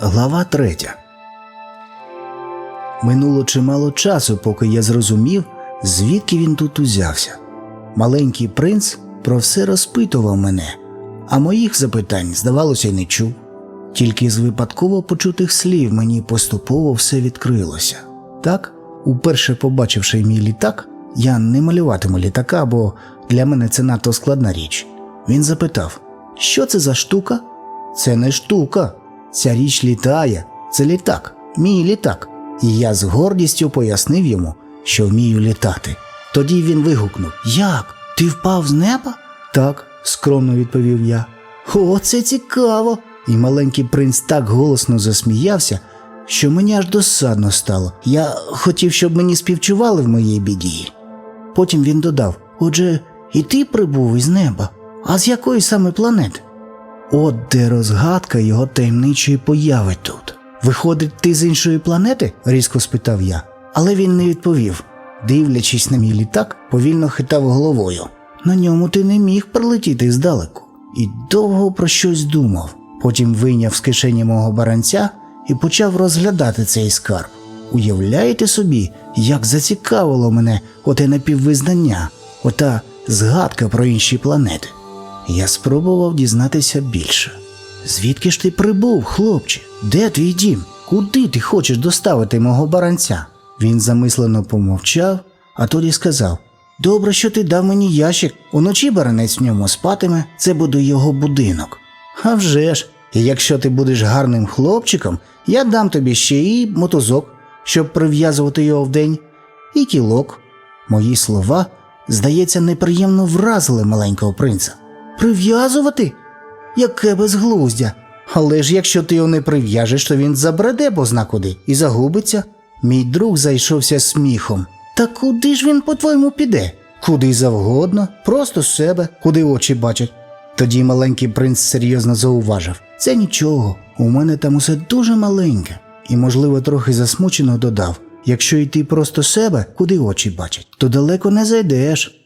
Глава третя. Минуло чимало часу, поки я зрозумів, звідки він тут узявся. Маленький принц про все розпитував мене, а моїх запитань, здавалося, й не чув. Тільки з випадково почутих слів мені поступово все відкрилося. Так, уперше побачивши мій літак, я не малюватиму літака, бо для мене це надто складна річ. Він запитав: що це за штука? Це не штука. Ця річ літає, це літак, мій літак. І я з гордістю пояснив йому, що вмію літати. Тоді він вигукнув: Як? Ти впав з неба? Так, скромно відповів я. О, це цікаво. І маленький принц так голосно засміявся, що мені аж досадно стало. Я хотів, щоб мені співчували в моїй біді. Потім він додав: Отже, і ти прибув із неба. А з якої саме планети? От де розгадка його таємничої появи тут. Виходить, ти з іншої планети? різко спитав я. Але він не відповів. Дивлячись на мій літак, повільно хитав головою. На ньому ти не міг прилетіти здалеку. І довго про щось думав. Потім вийняв з кишені мого баранця і почав розглядати цей скарб. Уявляєте собі, як зацікавило мене оте напіввизнання, ота згадка про інші планети. Я спробував дізнатися більше. Звідки ж ти прибув, хлопче? Де твій дім? Куди ти хочеш доставити мого баранця? Він замислено помовчав, а тоді сказав: Добре, що ти дав мені ящик, уночі баранець в ньому спатиме, це буде його будинок. А вже ж, якщо ти будеш гарним хлопчиком, я дам тобі ще і мотузок, щоб прив'язувати його вдень, і кілок. Мої слова, здається, неприємно вразили маленького принца. Прив'язувати? Яке безглуздя. Але ж якщо ти його не прив'яжеш, то він забреде бозна куди і загубиться. Мій друг зайшовся сміхом. Та куди ж він, по-твоєму, піде? Куди завгодно, просто з себе, куди очі бачать. Тоді маленький принц серйозно зауважив: це нічого, у мене там усе дуже маленьке, і, можливо, трохи засмучено додав: якщо йти просто себе, куди очі бачать, то далеко не зайдеш.